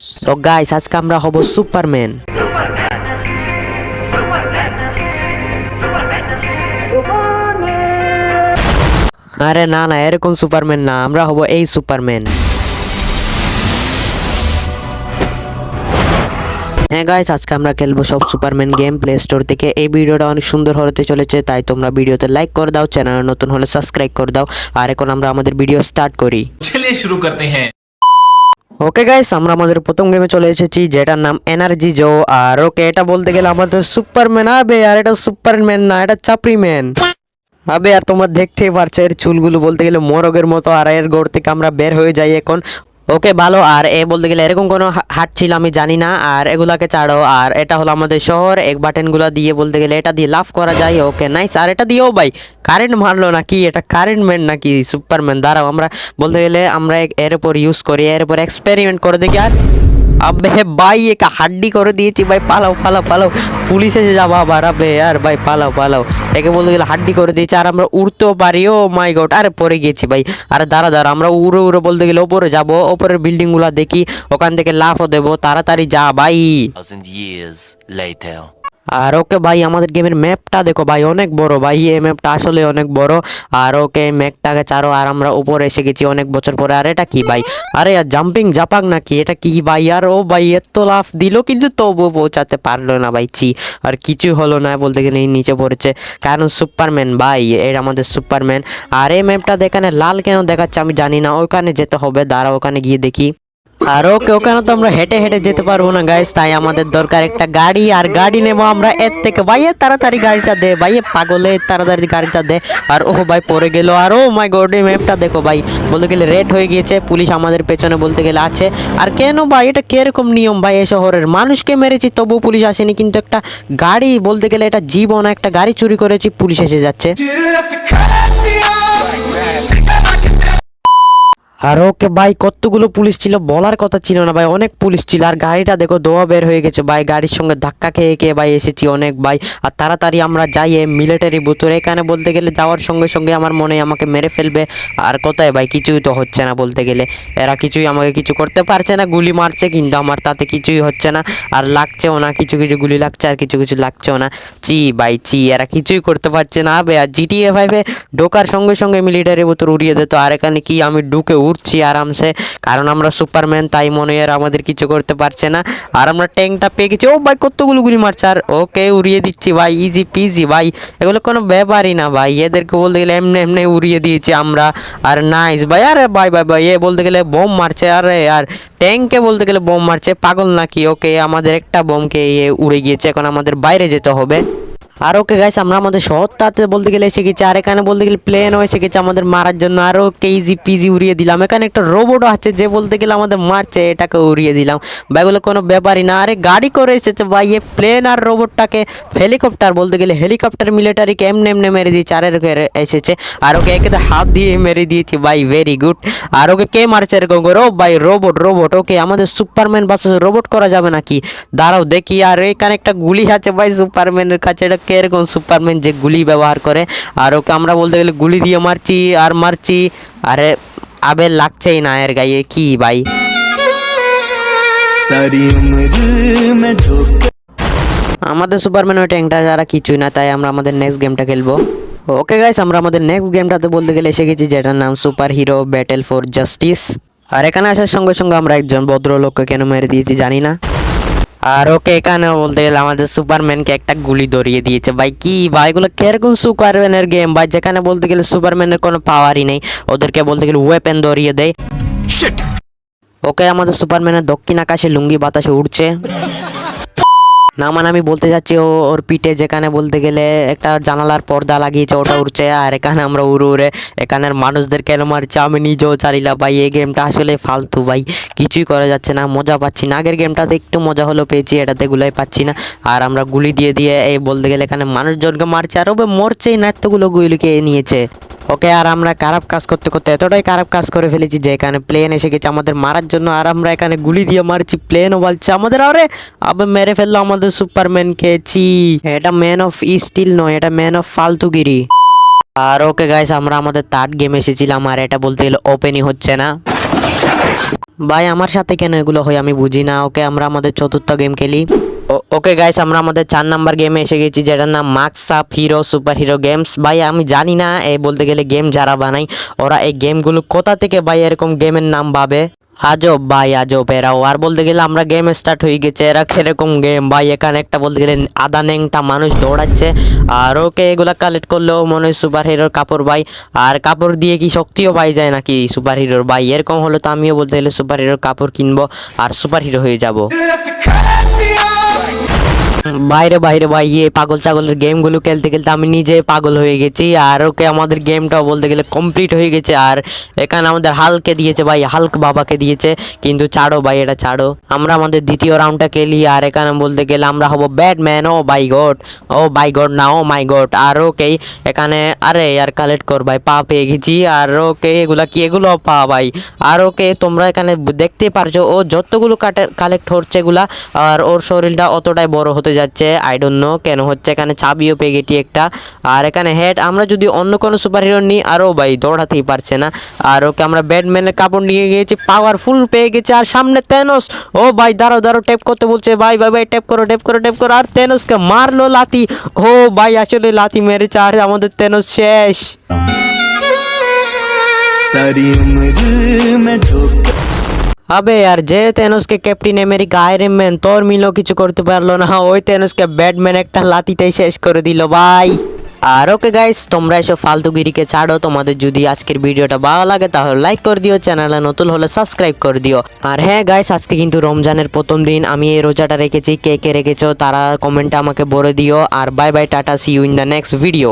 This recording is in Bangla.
সো গাইস আজকে আমরা হব সুপারম্যান আরে না না, এরকম সুপারম্যান না, আমরা হব এই সুপারম্যান হ্যাঁ গাইস আজকে আমরা খেলব সব সুপারম্যান গেম প্লে স্টোর থেকে। এই ভিডিওটা অনেক সুন্দর হতে চলেছে, তাই তোমরা ভিডিওতে লাইক করে দাও, চ্যানেল নতুন হলে সাবস্ক্রাইব করে দাও। আর এখন আমরা আমাদের ভিডিও স্টার্ট করি। শুরু করতে হ্যাঁ। ওকে গাইস আমরা আমাদের প্রথম গেমে চলে এসেছি, যেটার নাম এনার্জি জো আর ওকে এটা বলতে গেলে আমাদের সুপারম্যান আবে, আর এটা সুপারম্যান না, এটা চাপরিম্যান আবে, আর তোমার দেখতেই পারছ, এর চুলগুলো বলতে গেলে মোরগের মতো, আর এর গোড় থেকে আমরা বের হয়ে যাই এখন। ওকে, ভালো। আর এ বলতে গেলে এরকম কোনো হাট ছিল, আমি জানি না। আর এগুলাকে ছাড়ো। আর এটা হলো আমাদের শহর। এক বাটনগুলো দিয়ে বলতে গেলে এটা দিয়ে লাভ করা যায়। ওকে, নাইস। আর এটা দিয়েও ভাই, কারেন্ট মারলো নাকি? এটা কারেন্ট ম্যান নাকি? সুপারম্যান। দাঁড়াও, আমরা বলতে গেলে আমরা এর উপর ইউজ করি। এর উপর এক্সপেরিমেন্ট করে দেখি। আর আবে ভাই, একে হাড্ডি করে দিয়েছি ভাই, পালাও পালাও পালাও। পুলিশ এসে যাব আবার আবে আর ভাই, পালাও পালাও। একে বলতে গেলে হাড্ডি করে দিয়েছি, আর আমরা উড়তেও পারি। ও মাই গড, আরে পরে গেছি ভাই। আরে দাঁড়া দাঁড়া, আমরা উড়ে উড়ে বলতে গেলে ওপরে যাব, ওপরের বিল্ডিংগুলো দেখি, ওখান থেকে লাফও দেবো, তাড়াতাড়ি যা ভাই. আর ওকে ভাই আমাদের গেমের ম্যাপটা দেখো ভাই, অনেক বড় ভাই। এই ম্যাপটা আসলে অনেক বড়। আর ওকে ম্যাপটাকে চারো আর আমরা উপরে এসে গেছি অনেক বছর পরে। আর এটা কি ভাই? আরে আর জাম্পিং জাপাক নাকি? এটা কি ভাই? আর ও ভাই, এত লাফ দিল কিন্তু তবু পৌঁছাতে পারল না ভাই। চি আর কিছু হলো না বলতে গেলে নিচে পড়েছে কারণ সুপারম্যান ভাই? এটা আমাদের সুপারম্যান। আর এই ম্যাপটা দেখানে লাল কেন দেখাচ্ছে আমি জানি না। ওখানে যেতে হবে দাঁড়া ওখানে গিয়ে দেখি। আর ওকে ওখানে তো আমরা হেঁটে হেঁটে যেতে পারব না গাইস তাই আমাদের দরকার একটা গাড়ি, আর গাড়ি নেব আমরা এর থেকে। ভাইয়ে, তাড়াতাড়ি গাড়িটা দে। ভাইয়ে, পাগলে তাড়াতাড়ি গাড়িটা দে। আর ও ভাই, পড়ে গেল। আর ও মাই গড ম্যাপটা দেখো, ভাই। বলতে গেলে রেড হয়ে গিয়েছে। পুলিশ আমাদের পেছনে বলতে গেলে আছে। আর কেন, ভাই, এটা কীরকম নিয়ম, ভাই, এ শহরের? মানুষকে মেরেছি, তবু পুলিশ আসেনি, কিন্তু একটা গাড়ি, বলতে গেলে এটা জীবন, একটা গাড়ি চুরি করেছি, পুলিশ এসে যাচ্ছে। আর ওকে ভাই কতগুলো পুলিশ ছিল বলার কথা ছিল না ভাই, অনেক পুলিশ ছিল। আর গাড়িটা দেখো দোয়া বের হয়ে গেছে ভাই, গাড়ির সঙ্গে ধাক্কা খেয়ে খেয়ে ভাই এসেছি অনেক ভাই। আর তাড়াতাড়ি আমরা যাই মিলিটারি বুথের এখানে বলতে গেলে যাওয়ার সঙ্গে সঙ্গে আমার মনে আমাকে মেরে ফেলবে। আর কোথায় ভাই, কিছুই তো হচ্ছে না বলতে গেলে। এরা কিছুই আমাকে কিছু করতে পারছে না, গুলি মারছে, কিন্তু আমার তাতে কিছুই হচ্ছে না। আর লাগছেও না, কিছু কিছু গুলি লাগছে, আর কিছু কিছু লাগছেও না। চি ভাই চি এরা কিছুই করতে পারছে না। আর জিটিএ ফাইভে ঢোকার সঙ্গে সঙ্গে মিলিটারি বুথের উড়িয়ে দিত। আর এখানে কি আমি ঢুকে উঠছি আরামসে। কারণ আমরা সুপারম্যান, তাই মনে হয় আমাদের কিছু করতে পারছে না। আর আমরা ট্যাঙ্কটা পেয়ে গেছি। ও ভাই, কতগুলো গুলি মারছে। আর ওকে উড়িয়ে দিচ্ছি ভাই ইজি পিজি ভাই। এগুলো কোনো ব্যাপারই না ভাই। এদেরকে বলতে গেলে এমনি এমনি উড়িয়ে দিয়েছি আমরা। আর নাইস ভাই, আরে ভাই ভাই ভাই, এ বলতে গেলে বোম মারছে। আরে আর ট্যাঙ্কে বলতে গেলে বোম মারছে। পাগল নাকি? ওকে আমাদের একটা বোমকে ইয়ে উড়ে গিয়েছে। এখন আমাদের বাইরে যেতে হবে। আর ওকে গাইস আমরা আমাদের শহরটাতে বলতে গেলে এসে গেছি, আর এখানে বলতে গেলে প্লেনও এসে গেছে আমাদের মারার জন্য। আরও কেজি পিজি উড়িয়ে দিলাম। এখানে একটা রোবটও আছে যে বলতে গেলে আমাদের মারছে, এটাকে উড়িয়ে দিলাম। ভাই, এগুলো কোনো ব্যাপারই না। আরে গাড়ি করে এসেছে ভাই, এ প্লেন আর রোবটটাকে হেলিকপ্টার বলতে গেলে হেলিকপ্টার মিলিটারিকে এমনি এমনি মেরে দিয়েছে, আর এরকম এসেছে। আর ওকে একে হাত দিয়ে মেরে দিয়েছি ভাই ভেরি গুড আর ওকে কে মারছে এরকম করে? ও ভাই রোবট রোবট ওকে আমাদের সুপারম্যান বাসে রোবট করা যাবে নাকি? দাঁড়াও দেখি, আর এখানে একটা গুলি আছে ভাই সুপারম্যানের কাছে। এটা আজকে এরকম সুপারম্যান যে গুলি ব্যবহার করে। আর ওকে আমরা বলতে গেলে গুলি দিয়ে মারছি আর মারছি। আরে আবে লাগছেই না এর গায়ে কি ভাই? আমাদের সুপারম্যান ওই ট্যাঙ্কটা যারা কিছুই না তাই আমরা আমাদের নেক্সট গেমটা খেলব। ওকে গাইস আমরা আমাদের নেক্সট গেমটাতে বলতে গেলে এসে গেছি যেটার নাম super hero battle for justice আর এখানে আসার সঙ্গে সঙ্গে আমরা একজন ভদ্রলোককে কেন মেরে দিয়েছি জানি না। আর ওকে এখানে বলতে গেলে আমাদের সুপারম্যানকে একটা গুলি ধরিয়ে দিয়েছে। ভাই কি? ভাই এগুলো কীরকম সুপারম্যানের গেম ভাই যেখানে বলতে গেলে সুপারম্যানের কোনো পাওয়ারই নেই। ওদেরকে বলতে গেলে ওয়েপেন ধরিয়ে দেয়। ওকে আমাদের সুপারম্যানের দক্ষিণ আকাশে লুঙ্গি বাতাসে উঠছে না মানে আমি বলতে যাচ্ছি ও ওর পিঠে যেখানে বলতে গেলে একটা জানালার পর্দা লাগিয়েছে ওটা উড়ছে আর এখানে আমরা উড়ে উড়ে এখানের মানুষদের কেন মারছে আমি নিজেও চারিলা ভাই এই গেমটা আসলে ফালতু ভাই কিছুই করা যাচ্ছে না মজা পাচ্ছি না। আগের গেমটাতে একটু মজা হলো পেয়েছি এটাতে গুলোই পাচ্ছি না। আর আমরা গুলি দিয়ে দিয়ে এই বলতে গেলে এখানে মানুষজনকে মারছে আর ওবে মরছেই না এতগুলো গুলিকে নিয়েছে। ওকে, আর আমরা খারাপ কাজ করতে করতে এতটাই খারাপ কাজ করে ফেলেছি যে এখানে প্লেন এসে গেছে আমাদের মারার জন্য, আর আমরা এখানে গুলি দিয়ে মারছি প্লেনও বলছে আমাদের, আরে! আবে, মেরে ফেলল আমাদের সুপারম্যান খেয়েছি। এটা ম্যান অফ স্টিল নয়, এটা ম্যান অফ ফালতুগিরি। আর ওকে গাইস আমরা আমাদের থার্ড গেম এসেছিলাম, আর এটা বলতে গেলে ওপেনই হচ্ছে না। ভাই, আমার সাথে কেন এগুলো হয় আমি বুঝি না। ওকে, আমরা আমাদের চতুর্থ গেম খেলি। ওকে গাইস আমরা আমাদের চার নাম্বার গেমে এসে গেছি, যেটার নাম মার্কস আপ হিরো সুপার হিরো গেমস ভাই, আমি জানি না এ বলতে গেলে গেম যারা বানাই ওরা এই গেমগুলো কোথা থেকে ভাই এরকম গেমের নাম পাবে? আজব ভাই, আজব এরাও আর বলতে গেলে আমরা গেম স্টার্ট হয়ে গেছে, এরা কীরকম গেম ভাই, এখানে একটা বলতে গেলে আদা ন্যাংটা মানুষ দৌড়াচ্ছে। আর ওকে এগুলা কালেক্ট করলেও মনে হয় সুপার হিরোর কাপড়, ভাই। আর কাপড় দিয়ে কি শক্তিও পাই যায় নাকি সুপার হিরোর ভাই, এরকম হলো তো আমিও বলতে গেলে সুপার হিরোর কাপড় কিনবো আর সুপার হিরো হয়ে যাব। বাইরে বাইরে, ভাই ইয়ে পাগল ছাগলের গেমগুলো খেলতে খেলতে আমি নিজে পাগল হয়ে গেছি। আর ওকে আমাদের গেমটাও বলতে গেলে কমপ্লিট হয়ে গেছে। আর এখানে আমাদের হালকে দিয়েছে, ভাই হালক বাবাকে দিয়েছে। কিন্তু ছাড়ো, ভাই, এটা ছাড়ো। আমরা আমাদের দ্বিতীয় রাউন্ডটা খেলি, আর এখানে বলতে গেলে আমরা হব Batman oh by god oh by god না, ও মাই গড আর ওকে এখানে, আরে, আর কালেক্ট কর, ভাই, পা পেয়ে গেছি। আর ওকে এগুলা কি, এগুলো পা, ভাই? আর ওকে তোমরা এখানে দেখতে পারছ, ও যতগুলো কালেক্ট হচ্ছে এগুলা, আর ওর শরীরটা অতটাই বড় হতে যাচ্ছে। যাচ্ছে আই ডোন্ট নো কেন হচ্ছে, এখানে চাবিও পেয়ে গেটি একটা। আর এখানে হেড আমরা যদি অন্য কোনো সুপার হিরো নিই আরও ভাই দৌড়াতেই পারছে না। আর ওকে আমরা ব্যাটম্যানের কাপড় নিয়ে গিয়েছি পাওয়ারফুল পেয়ে গেছে। আর সামনে তেনস ও ভাই, দাঁড়াও দাঁড়াও ট্যাপ করতে বলছে, ভাই ভাই ভাই ট্যাপ করো ট্যাপ করো ট্যাপ করো। আর তেনসকে মারলো লাতি ও ভাই, আসলে লাতি মেরেছে, আর আমাদের তেনস শেষ। সারি আবে আর যে তেনসকে ক্যাপ্টেন আমেরিকা আয়রন ম্যান, তোর মিলো কিছু করতে পারল না। ওই তেনসকে ব্যাটম্যান একটা লাতিতেই শেষ করে দিল, ভাই। আর ওকে গাইস তোমরা এসব ফালতুগিরিকে ছাড়ো। তোমাদের যদি আজকের ভিডিওটা ভালো লাগে, তাহলে লাইক করে দিও চ্যানেলে নতুন হলে সাবস্ক্রাইব করে দিও। আর হ্যাঁ গাইস আজকে কিন্তু রমজানের প্রথম দিন, আমি এই রোজাটা রেখেছি। কে কে রেখেছো, তারা কমেন্টে আমাকে বলে দিও। আর bye bye tata see you in the next video